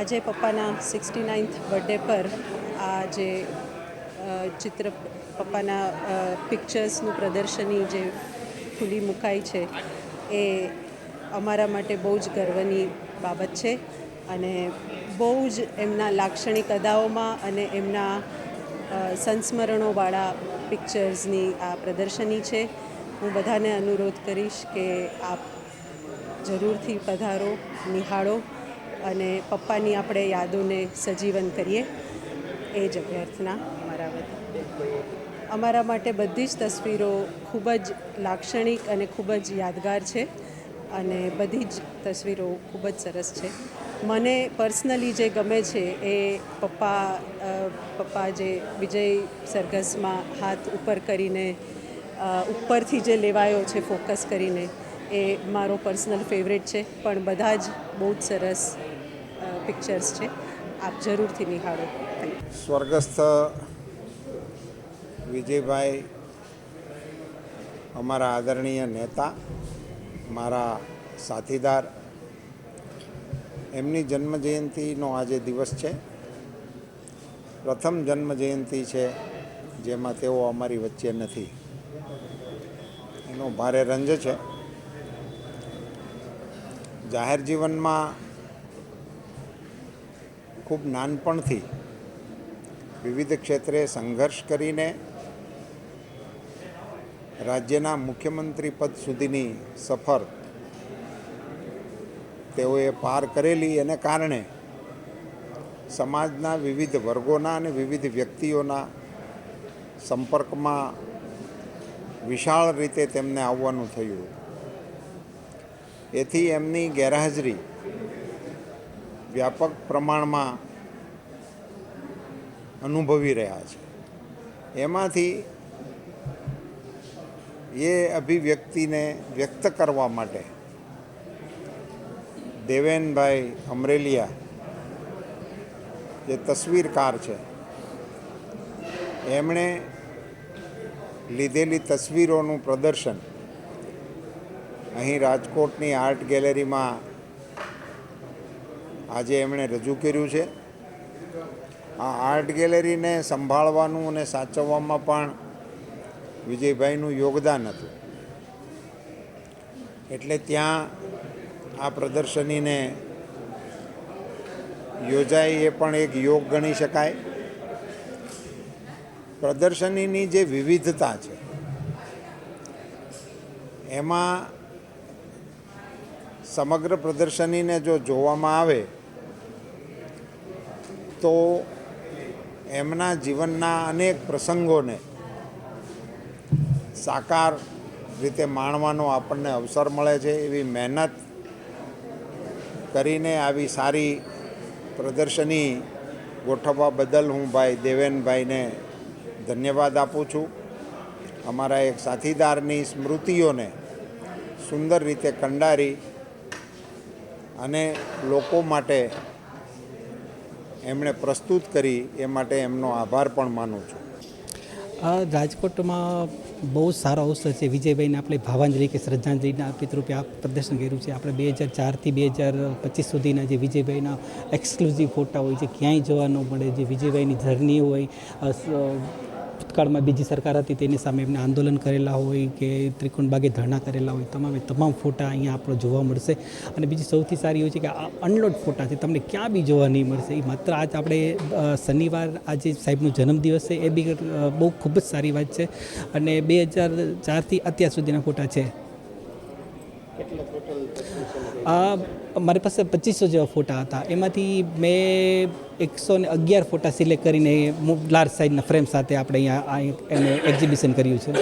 આજે પપ્પાના sixty ninth birthday પર આ જે ચિત્ર પપ્પાના પિક્ચર્સનું પ્રદર્શની જે ખુલ્લી મુકાઈ છે, એ અમારા માટે બહુ જ ગર્વની બાબત છે અને બહુ જ એમના લાક્ષણિક અદાઓમાં અને એમના સંસ્મરણોવાળા પિક્ચર્સની આ પ્રદર્શની છે. હું બધાને અનુરોધ કરીશ કે આપ જરૂરથી પધારો, નિહાળો. અને પપ્પાની આપણે યાદોને સજીવન કરીએ એ જ અભ્યર્થના અમારા બધા અમારા માટે બધી જ તસવીરો ખૂબ જ લાક્ષણિક અને ખૂબ જ યાદગાર છે અને બધી જ તસવીરો ખૂબ જ સરસ છે. મને પર્સનલી જે ગમે છે એ પપ્પા પપ્પા જે વિજય સરઘસમાં હાથ ઉપર કરીને ઉપરથી જે લેવાયો છે ફોકસ કરીને એ મારો પર્સનલ ફેવરેટ છે. પણ બધા જ બહુ જ સરસ પિક્ચર્સ છે. આપ જરૂરથી નિહાળો. સ્વર્ગસ્થ વિજયભાઈ અમારા આદરણીય નેતા, મારા સાથીદાર, એમની જન્મજયંતિનો આજે દિવસ છે. પ્રથમ જન્મજયંતિ છે જેમાં તેઓ અમારી વચ્ચે નથી. એનો ભારે રંજ છે. જાહેર જીવનમાં ખૂબ નાનપણથી વિવિધ ક્ષેત્રે સંઘર્ષ કરીને રાજ્યના મુખ્યમંત્રી પદ સુધીની સફર તેઓએ પાર કરેલી. એને કારણે સમાજના વિવિધ વર્ગોના અને વિવિધ વ્યક્તિઓના સંપર્કમાં વિશાળ રીતે તેમને આવવાનું થયું. એથી એમની ગેરહાજરી વ્યાપક પ્રમાણમાં અનુભવી રહ્યા છે. એમાંથી એ અભિવ્યક્તિને વ્યક્ત કરવા માટે દેવેનભાઈ અમરેલિયા જે તસવીરકાર છે, એમણે લીધેલી તસવીરોનું પ્રદર્શન અહીં રાજકોટની આર્ટ ગેલેરીમાં આજે એમણે રજૂ કર્યું છે. આ આર્ટ ગેલેરીને સંભાળવાનું અને સાચવવામાં પણ વિજયભાઈનું યોગદાન હતું. એટલે ત્યાં આ પ્રદર્શનીને યોજાય એ પણ એક યોગ ગણી શકાય. પ્રદર્શનીની જે વિવિધતા છે, એમાં સમગ્ર પ્રદર્શનીને જો જોવામાં આવે તો એમના જીવનના અનેક પ્રસંગોને સાકાર રીતે માણવાનો આપણને અવસર મળે છે, એવી મહેનત કરીને આવી સારી પ્રદર્શની ગોઠવવા બદલ હું ભાઈ દેવેનભાઈને ધન્યવાદ આપું છું. અમારા એક સાથીદારની સ્મૃતિઓને સુંદર રીતે કંડારી અને લોકો માટે એમણે પ્રસ્તુત કરી એ માટે એમનો આભાર પણ માનું છું. રાજકોટમાં બહુ સારો અવસર છે. વિજયભાઈને આપણે ભાવાંજલિ કે શ્રદ્ધાંજલિના અર્પિત આ પ્રદર્શન કર્યું છે. આપણે બે હજાર ચારથી બે હજાર પચીસ સુધીના જે વિજયભાઈના એક્સક્લુઝિવ ફોટા હોય છે, ક્યાંય જોવા ન મળે, જે વિજયભાઈની જર્ની હોય ભૂતકાળમાં બીજી સરકાર હતી તેની સામે એમને આંદોલન કરેલા હોય કે ત્રિકોણ બાગે ધરણા કરેલા હોય, તમામે તમામ ફોટા અહીંયા આપણો જોવા મળશે. અને બીજી સૌથી સારી એવું છે કે આ અનલોડ ફોટા છે, તમને ક્યાં બી જોવા નહીં મળશે. એ માત્ર આજ આપણે શનિવાર આજે સાહેબનો જન્મદિવસ છે, એ બી બહુ ખૂબ જ સારી વાત છે. અને બે હજાર ચારથી અત્યાર સુધીના ફોટા છે. મારી પાસે પચીસો જેવા ફોટા હતા. એમાંથી મેં એકસો ને અગિયાર ફોટા સિલેક્ટ કરીને લાર્જ સાઇઝના ફ્રેમ સાથે આપણે અહીંયા એને એક્ઝિબિશન કર્યું છે.